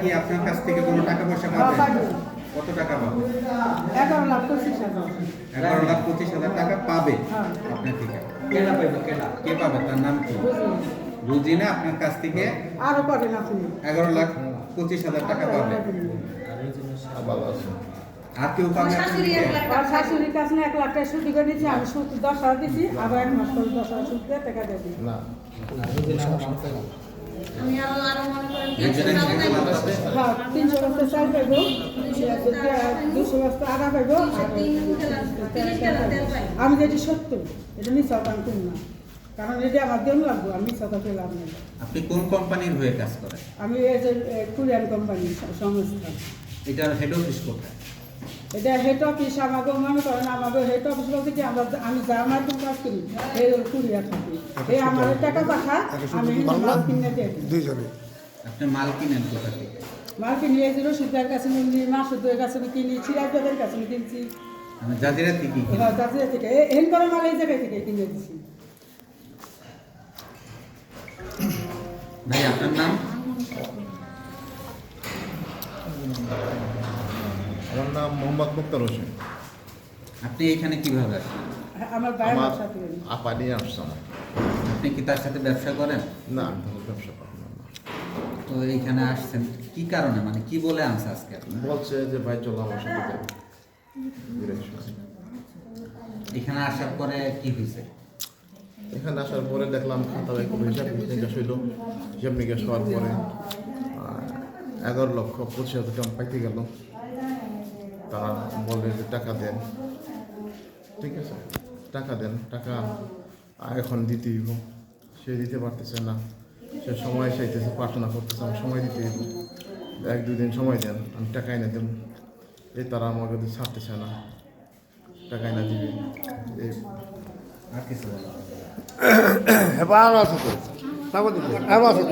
কি আপনার কাছ থেকে কোনো টাকা পয়সা হ্যাঁ, পাবে পাবে। কত টাকা পাবে এগারো লাখ পঁচিশ হাজার এগারো লাখ পঁচিশ হাজার টাকা পাবে হ্যাঁ। আপনার থেকে। কেনা পাইব কেনা। কে পাবে? তার নাম কি? রুজিনা আপনার কাছ থেকে আরও করেন আপনি এগারো লাখ পঁচিশ হাজার টাকা পাবে। আর কেউ পাবে? আর শাশুড়ির কাছে না এক লাখ টাকা সুদি করে নিয়েছি আমি সুদ দশ হাজার দিছি আবার এক মাস করে দশ হাজার সুদ দিয়ে টাকা দিয়ে দিই আমি আরও আরও মনে করেন হ্যাঁ তিনশো বস্তা চাল পাইবো দুশো বস্তা আদা পাইবো। আমি যেটি সত্য এটা মিস হতাম তুমি না। কারণ এটা আমার দেন লাগবো আমি মিস হতাতে লাভ নেই। আপনি কোন কোম্পানির হয়ে কাজ করেন? আমি এই যে কোরিয়ান কোম্পানি সংস্থা। এটার হেড অফিস কোথায়? এটা হেড অফিস আমাকে মনে করেন আমাকে হেড অফিস বলতে কি আমরা আমি যার মাধ্যমে কাজ করি এই কুরিয়া থাকি। এই আমার টাকা পাঠা আমি মাল কিনে দিয়ে দিই। দুইজনে। আপনি মাল কিনেন কোথা থেকে? মাল কিনে এই যে রসিদার কাছে কিনি মাসুদের কাছে কিনি চিরাজদের কাছে কিনছি। মানে জাজিরা থেকে থেকে এ- হেন করে মাল এই জায়গায় থেকে কিনে দিছি ভাই আপনার নাম? আমার নাম মোহাম্মদ মুক্তার হোসেন। আপনি এখানে কীভাবে আসলেন? আমার আপা নিয়ে আসছে আপনি কি তার সাথে ব্যবসা করেন? না আমি ব্যবসা করলাম না। তো এইখানে আসছেন। কি কারণে? মানে কি বলে আনছে আজকে বলছে যে ভাই চলো আমার সাথে। এখানে আসার পরে কি হয়েছে? এখানে আসার পরে দেখলাম খাতা ভাই কোনো হিসাব নিকাশ হইল। হিসাব নিকাশ হওয়ার পরে এগারো লক্ষ পঁচিশ হাজার টাকা পাইতে গেল। তারা বলে যে টাকা দেন। ঠিক আছে? টাকা দেন টাকা এখন দিতে দিব সে দিতে পারতেছে না। সে সময় চাইতেছে, প্রার্থনা করতেছে আমি সময় দিতে এক, দুই দিন সময় দেন, আমি টাকা এনে দেব। এই তারা আমাকে ছাড়তেছে না। টাকা এনে দিবে। এই আর কিছু হ্যাঁ আরও আছে তো। এবার আছে